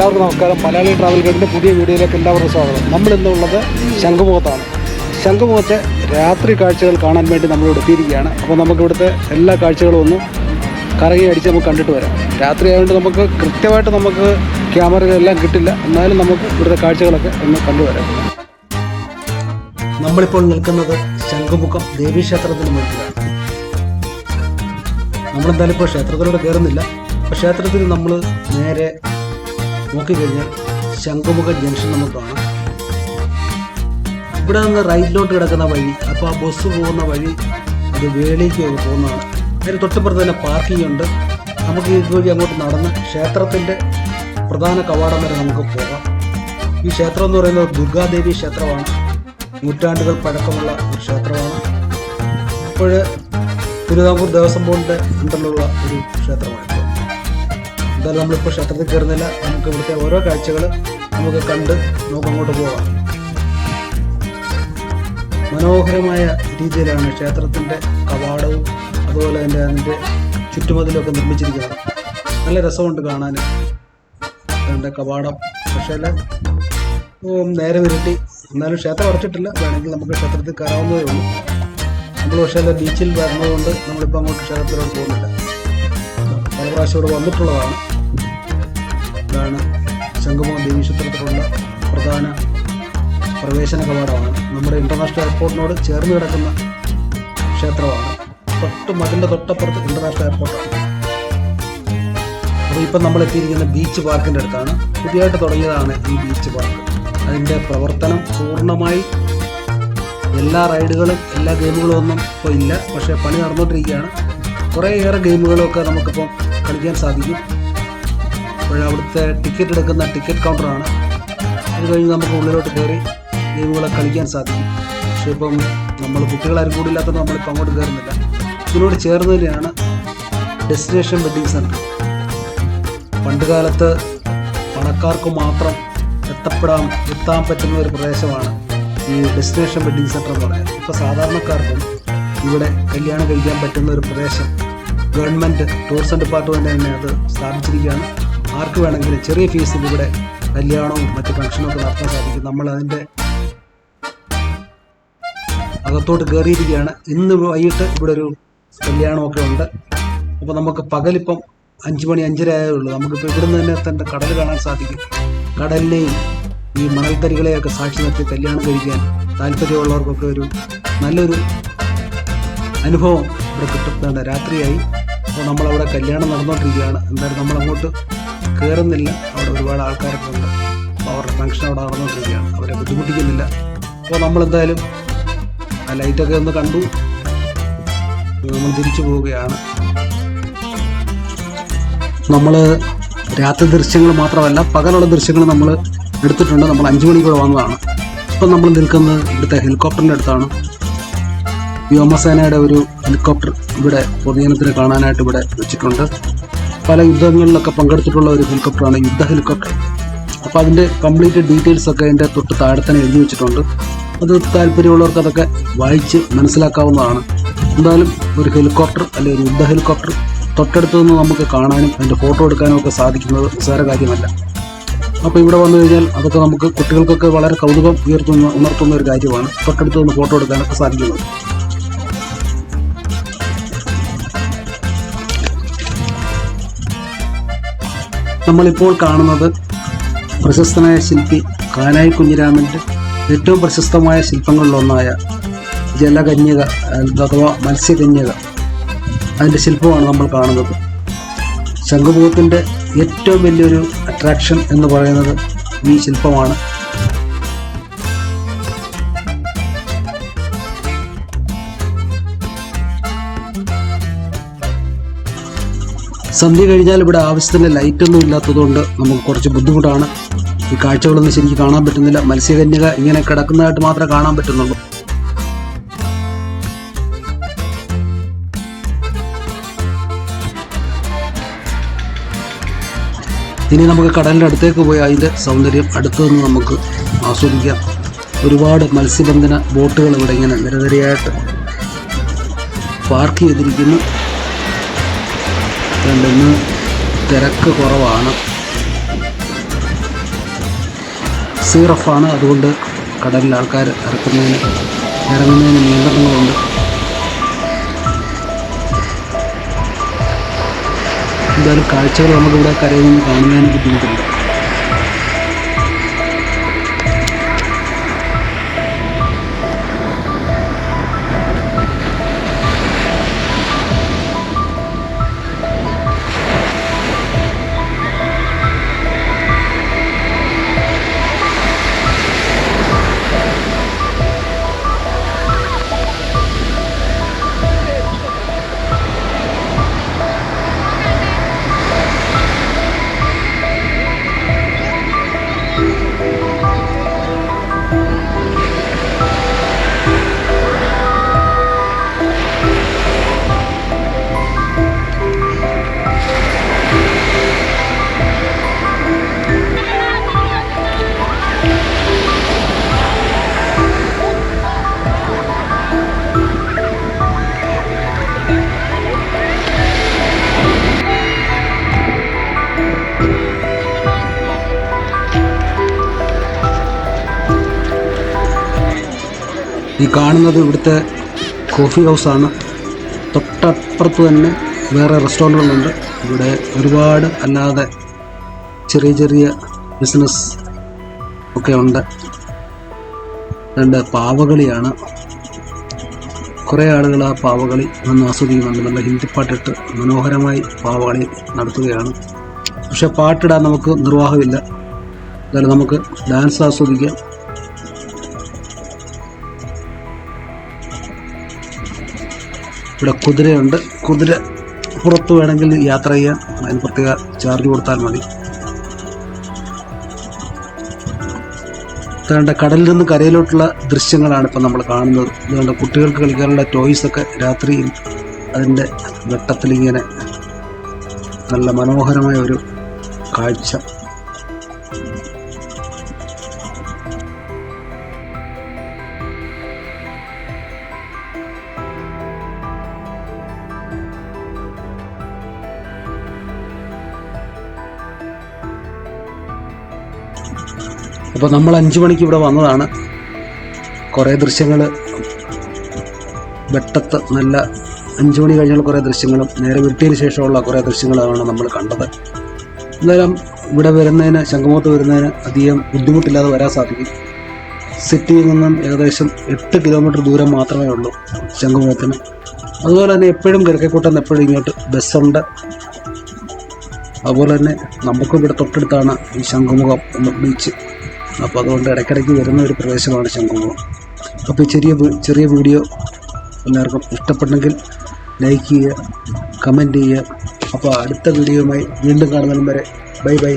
എല്ലാവർക്കും നമസ്കാരം. മലയാളി ട്രാവൽ ഗൈഡിന്റെ പുതിയ വീഡിയോയിലേക്ക് എല്ലാവർക്കും സ്വാഗതം. നമ്മൾ ഇന്നുള്ളത് ശംഖുമുഖത്താണ്. ശംഖുമുഖത്തെ രാത്രി കാഴ്ചകൾ കാണാൻ വേണ്ടി നമ്മൾ എടുത്തിരിക്കുകയാണ് അപ്പോൾ നമുക്ക് ഇവിടുത്തെ എല്ലാ കാഴ്ചകളും ഒന്ന് കറങ്ങി അടിച്ച് നമുക്ക് കണ്ടിട്ട് വരാം. രാത്രി ആയതുകൊണ്ട് നമുക്ക് കൃത്യമായിട്ട് നമുക്ക് ക്യാമറകളെല്ലാം കിട്ടില്ല. എന്നാലും നമുക്ക് ഇവിടുത്തെ കാഴ്ചകളൊക്കെ ഒന്ന് കണ്ടുവരാം നമ്മളിപ്പോൾ നിൽക്കുന്നത് ശംഖുമുഖം ദേവീക്ഷേത്രത്തിന് മുന്നിലാണ് നമ്മളെന്തായാലും ഇപ്പോൾ ക്ഷേത്രത്തിലൂടെ കയറുന്നില്ല. ക്ഷേത്രത്തിൽ നമ്മൾ നേരെ നോക്കിക്കഴിഞ്ഞാൽ ശംഖുമുഖ ജംഗ്ഷൻ നമുക്ക് കാണാം. ഇവിടെ നിന്ന് റൈറ്റിലോട്ട് കിടക്കുന്ന വഴി അപ്പോൾ ആ ബസ് പോകുന്ന വഴി അത് വേളിക്ക് പോകുന്നതാണ്. അതിന് തൊട്ടപ്പുറത്ത് തന്നെ പാർക്കിംഗ് ഉണ്ട്. നമുക്ക് ഇതുവഴി അങ്ങോട്ട് നടന്ന് ക്ഷേത്രത്തിന്റെ പ്രധാന കവാടം വരെ നമുക്ക് പോകാം. ഈ ക്ഷേത്രം എന്ന് പറയുന്നത് ദുർഗാദേവി ക്ഷേത്രമാണ്. നൂറ്റാണ്ടുകൾ പഴക്കമുള്ള ഒരു ക്ഷേത്രമാണ്. ഇപ്പോൾ തിരുവിതാംകൂർ ദേവസ്വം ബോർഡിന്റെ അണ്ടറിലുള്ള ഒരു ക്ഷേത്രമാണ് എന്തായാലും നമ്മളിപ്പോൾ ക്ഷേത്രത്തിൽ കയറുന്നില്ല. നമുക്ക് ഇവിടുത്തെ ഓരോ കാഴ്ചകൾ നമുക്ക് കണ്ട് നമുക്ക് അങ്ങോട്ട് പോകാം മനോഹരമായ രീതിയിലാണ് ക്ഷേത്രത്തിന്റെ കവാടവും അതുപോലെ തന്നെ അതിന്റെ ചുറ്റുമതിലൊക്കെ നിർമ്മിച്ചിരിക്കുന്നത്. നല്ല രസമുണ്ട് കാണാൻ അതിന്റെ കവാടം. പക്ഷേ നേരെ വിരട്ടി എന്നാലും ക്ഷേത്രം അടച്ചിട്ടില്ല വേണമെങ്കിൽ നമുക്ക് ക്ഷേത്രത്തിൽ കയറാവുന്നതേ ഉള്ളൂ. നമ്മൾ പക്ഷേ ബീച്ചിൽ വരുന്നതുകൊണ്ട് നമ്മളിപ്പോൾ അങ്ങോട്ട് ക്ഷേത്രത്തിലോട്ട് പോകുന്നില്ല. പല പ്രാവശ്യം ഇവിടെ വന്നിട്ടുള്ളതാണ്. ഇതാണ് ദേവി ദേവീക്ഷേത്രത്തിലുള്ള പ്രധാന പ്രവേശന കവാടമാണ്. നമ്മുടെ ഇന്റർനാഷണൽ എയർപോർട്ടിനോട് ചേർന്ന് കിടക്കുന്ന ക്ഷേത്രമാണ്. തൊട്ട് മതിന്റെ തൊട്ടപ്പുറത്ത് ഇന്റർനാഷണൽ എയർപോർട്ടാണ് അപ്പോൾ ഇപ്പം നമ്മൾ എത്തിയിരിക്കുന്ന ബീച്ച് പാർക്കിന്റെ അടുത്താണ്. പുതിയതായിട്ട് തുടങ്ങിയതാണ് ഈ ബീച്ച് പാർക്ക് അതിന്റെ പ്രവർത്തനം പൂർണമായി എല്ലാ റൈഡുകളും എല്ലാ ഗെയിമുകളും ഒന്നും ഇപ്പോൾ ഇല്ല. പക്ഷേ പണി നടന്നുകൊണ്ടിരിക്കുകയാണ്. കുറേയേറെ ഗെയിമുകളൊക്കെ നമുക്കിപ്പം കളിക്കാൻ സാധിക്കും. അപ്പോൾ അവിടുത്തെ ടിക്കറ്റ് എടുക്കുന്ന ടിക്കറ്റ് കൗണ്ടറാണ് അത് കഴിഞ്ഞ് നമുക്ക് ഉള്ളിലോട്ട് കയറി ഗെയിമുകളെ കളിക്കാൻ സാധിക്കും. പക്ഷേ ഇപ്പം നമ്മൾ കുട്ടികളാരും കൂടി ഇല്ലാത്തത് നമ്മളിപ്പോൾ അങ്ങോട്ട് കയറുന്നില്ല ഇതിനോട് ചേർന്ന് തന്നെയാണ് ഡെസ്റ്റിനേഷൻ വെഡിങ് സെന്റർ പണ്ട് കാലത്ത് പണക്കാർക്ക് മാത്രം എത്തപ്പെടാൻ എത്താൻ പറ്റുന്ന ഒരു പ്രദേശമാണ് ഈ ഡെസ്റ്റിനേഷൻ വെഡിങ് സെന്റർ എന്ന് പറയുന്നത്. ഇപ്പോൾ സാധാരണക്കാർക്കും ഇവിടെ കല്യാണം കഴിക്കാൻ പറ്റുന്ന ഒരു പ്രദേശം ഗവൺമെന്റ് ടൂറിസം ഡിപ്പാർട്ട്മെന്റ് തന്നെ അത് സ്ഥാപിച്ചിരിക്കുകയാണ്. ആർക്ക് വേണമെങ്കിലും ചെറിയ ഫീസിൽ ഇവിടെ കല്യാണവും മറ്റ് ഒക്കെ നടത്താൻ സാധിക്കും. നമ്മൾ അതിന്റെ അകത്തോട്ട് കയറിയിരിക്കുകയാണ് ഇന്ന് വൈകിട്ട് ഇവിടെ ഒരു കല്യാണമൊക്കെ ഉണ്ട്. അപ്പോൾ നമുക്ക് പകലിപ്പം അഞ്ച് മണി അഞ്ചര ആയേ ഉള്ളൂ. നമുക്കിപ്പോൾ ഇവിടുന്ന് തന്നെ തന്നെ കടൽ കാണാൻ സാധിക്കും. കടലിനെയും ഈ മണൽത്തരികളെയൊക്കെ സാക്ഷി നിർത്തി കല്യാണം കഴിക്കാൻ താല്പര്യമുള്ളവർക്കൊക്കെ ഒരു നല്ലൊരു അനുഭവം ഇവിടെ കിട്ടുന്നുണ്ട് രാത്രിയായി. അപ്പോൾ നമ്മളവിടെ കല്യാണം നടന്നുകൊണ്ടിരിക്കുകയാണ്. എന്തായാലും നമ്മളങ്ങോട്ട് കയറുന്നില്ല അവിടെ ഒരുപാട് ആൾക്കാരൊക്കെ ഉണ്ട് അപ്പോൾ അവരുടെ ഫംഗ്ഷൻ അവിടെ നടന്നുകൊണ്ടിരിക്കുകയാണ്. അവരെ ബുദ്ധിമുട്ടിക്കുന്നില്ല. അപ്പോൾ നമ്മളെന്തായാലും ആ ലൈറ്റൊക്കെ ഒന്ന് കണ്ടു. നമ്മൾ തിരിച്ചു പോവുകയാണ്. നമ്മൾ രാത്രി ദൃശ്യങ്ങൾ മാത്രമല്ല പകലുള്ള ദൃശ്യങ്ങൾ നമ്മൾ എടുത്തിട്ടുണ്ട്. നമ്മൾ അഞ്ചു മണിക്കൂടെ വന്നതാണ്. ഇപ്പം നമ്മൾ നിൽക്കുന്നത് ഇവിടുത്തെ ഹെലികോപ്റ്ററിന്റെ അടുത്താണ്. വ്യോമസേനയുടെ ഒരു ഹെലികോപ്റ്റർ ഇവിടെ പൊതുജനത്തിന് കാണാനായിട്ട് ഇവിടെ വെച്ചിട്ടുണ്ട്. പല യുദ്ധങ്ങളിലൊക്കെ പങ്കെടുത്തിട്ടുള്ള ഒരു ഹെലികോപ്റ്ററാണ് യുദ്ധ ഹെലികോപ്റ്റർ. അപ്പോൾ അതിന്റെ കംപ്ലീറ്റ് ഡീറ്റെയിൽസ് ഒക്കെ അതിന്റെ തൊട്ട് താഴെ തന്നെ എഴുതി വെച്ചിട്ടുണ്ട്. അത് താല്പര്യമുള്ളവർക്ക് അതൊക്കെ വായിച്ച് മനസ്സിലാക്കാവുന്നതാണ്. എന്തായാലും ഒരു ഹെലികോപ്റ്റർ അല്ലെങ്കിൽ ഒരു യുദ്ധ ഹെലികോപ്റ്റർ തൊട്ടടുത്ത് നിന്ന് നമുക്ക് കാണാനും അതിന്റെ ഫോട്ടോ എടുക്കാനും ഒക്കെ സാധിക്കുന്നത് നിസ്സാര കാര്യമല്ല. അപ്പോൾ ഇവിടെ വന്നു കഴിഞ്ഞാൽ അതൊക്കെ നമുക്ക് കുട്ടികൾക്കൊക്കെ വളരെ കൗതുകം ഉയർത്തുന്ന ഉണർത്തുന്ന ഒരു കാര്യമാണ്. തൊട്ടടുത്ത് നിന്ന് ഫോട്ടോ എടുക്കാനൊക്കെ സാധിക്കുന്നത്. നമ്മളിപ്പോൾ കാണുന്നത് പ്രശസ്തനായ ശില്പി കാനായി കുഞ്ഞിരാമന്റെ ഏറ്റവും പ്രശസ്തമായ ശില്പങ്ങളിലൊന്നായ ജലകന്യക അഥവാ മത്സ്യകന്യക. അതിന്റെ ശില്പമാണ് നമ്മൾ കാണുന്നത്. ശംഖുമുഖത്തിന്റെ ഏറ്റവും വലിയൊരു അട്രാക്ഷൻ എന്ന് പറയുന്നത് ഈ ശില്പമാണ്. സന്ധ്യ കഴിഞ്ഞാൽ ഇവിടെ ആവശ്യത്തിന് ലൈറ്റൊന്നും ഇല്ലാത്തതുകൊണ്ട് നമുക്ക് കുറച്ച് ബുദ്ധിമുട്ടാണ്. ഈ കാഴ്ചകളൊന്നും ശരിക്കും കാണാൻ പറ്റുന്നില്ല. മത്സ്യകന്യക ഇങ്ങനെ കിടക്കുന്നതായിട്ട് മാത്രമേ കാണാൻ പറ്റുന്നുള്ളൂ. ഇനി നമുക്ക് കടലിന്റെ അടുത്തേക്ക് പോയി അതിന്റെ സൗന്ദര്യം അടുത്തു നിന്ന് നമുക്ക് ആസ്വദിക്കാം. ഒരുപാട് മത്സ്യബന്ധന ബോട്ടുകൾ ഇവിടെ ഇങ്ങനെ നിരനിരയായിട്ട് പാർക്ക് ചെയ്തിരിക്കുന്നു. ഇന്ന് തിരക്ക് കുറവാണ്. സീറഫാണ് അതുകൊണ്ട് കടലിൽ ആൾക്കാർ ഇറക്കുന്നതിന് ഇറങ്ങുന്നതിന് നിയന്ത്രണങ്ങളുണ്ട്. എന്തായാലും കാഴ്ചകൾ നമുക്കിവിടെ കരയിൽ നിന്ന് കാണുന്നതിന് ബുദ്ധിമുട്ടുണ്ട്. ഈ കാണുന്നത് ഇവിടുത്തെ കോഫി ഹൗസാണ് തൊട്ടപ്പുറത്ത് തന്നെ വേറെ റെസ്റ്റോറന്റുകളുണ്ട് ഇവിടെ ഒരുപാട് അല്ലാതെ ചെറിയ ചെറിയ ബിസിനസ് ഒക്കെ ഉണ്ട്. രണ്ട് പാവകളിയാണ്. കുറേ ആളുകൾ ആ പാവകളി നിന്ന് ആസ്വദിക്കുന്നുണ്ട്. നല്ല ഹിന്ദി പാട്ടിട്ട് മനോഹരമായി പാവകളി നടത്തുകയാണ്. പക്ഷെ പാട്ടിടാൻ നമുക്ക് നിർവാഹമില്ല. എന്തായാലും നമുക്ക് ഡാൻസ് ആസ്വദിക്കാം. ഇവിടെ കുതിരയുണ്ട്. കുതിര പുറത്ത് വേണമെങ്കിൽ യാത്ര ചെയ്യാൻ അതിന് പ്രത്യേക ചാർജ് കൊടുത്താൽ മതി. അതുകൊണ്ട് കടലിൽ നിന്ന് കരയിലോട്ടുള്ള ദൃശ്യങ്ങളാണ് ഇപ്പം നമ്മൾ കാണുന്നത്. ഇതുകൊണ്ട് കുട്ടികൾക്ക് കളിക്കാനുള്ള ടോയ്സ് ഒക്കെ രാത്രിയിൽ അതിന്റെ വെട്ടത്തിലിങ്ങനെ നല്ല മനോഹരമായ ഒരു കാഴ്ച. അപ്പോൾ നമ്മൾ അഞ്ച് മണിക്ക് ഇവിടെ വന്നതാണ്. കുറേ ദൃശ്യങ്ങൾ വെട്ടത്ത് നല്ല അഞ്ച് മണി കഴിഞ്ഞുള്ള കുറേ ദൃശ്യങ്ങളും നേരെ വിട്ടിയതിന് ശേഷമുള്ള കുറേ ദൃശ്യങ്ങളാണ് നമ്മൾ കണ്ടത്. എന്തായാലും ഇവിടെ വരുന്നതിന് ശംഖുമുഖത്ത് വരുന്നതിന് അധികം ബുദ്ധിമുട്ടില്ലാതെ വരാൻ സാധിക്കും. സിറ്റിയിൽ നിന്നും ഏകദേശം എട്ട് കിലോമീറ്റർ ദൂരം മാത്രമേ ഉള്ളൂ ശംഖുമുഖത്തിന്. അതുപോലെ തന്നെ എപ്പോഴും കിഴക്കേക്കൂട്ടം എപ്പോഴും ഇങ്ങോട്ട് ബസ്സുണ്ട്. അതുപോലെ തന്നെ നമുക്കും ഇവിടെ തൊട്ടടുത്താണ് ഈ ശംഖുമുഖം ബീച്ച്. അപ്പോൾ അതുകൊണ്ട് ഇടയ്ക്കിടയ്ക്ക് വരുന്ന ഒരു പ്രദേശമാണ് ശംഖുമുഖം അപ്പോൾ ചെറിയ ചെറിയ വീഡിയോ എല്ലാവർക്കും ഇഷ്ടപ്പെട്ടെങ്കിൽ ലൈക്ക് ചെയ്യുക കമന്റ് ചെയ്യുക. അപ്പോൾ അടുത്ത വീഡിയോയുമായി വീണ്ടും കാണുന്നതിനും വരെ ബൈ ബൈ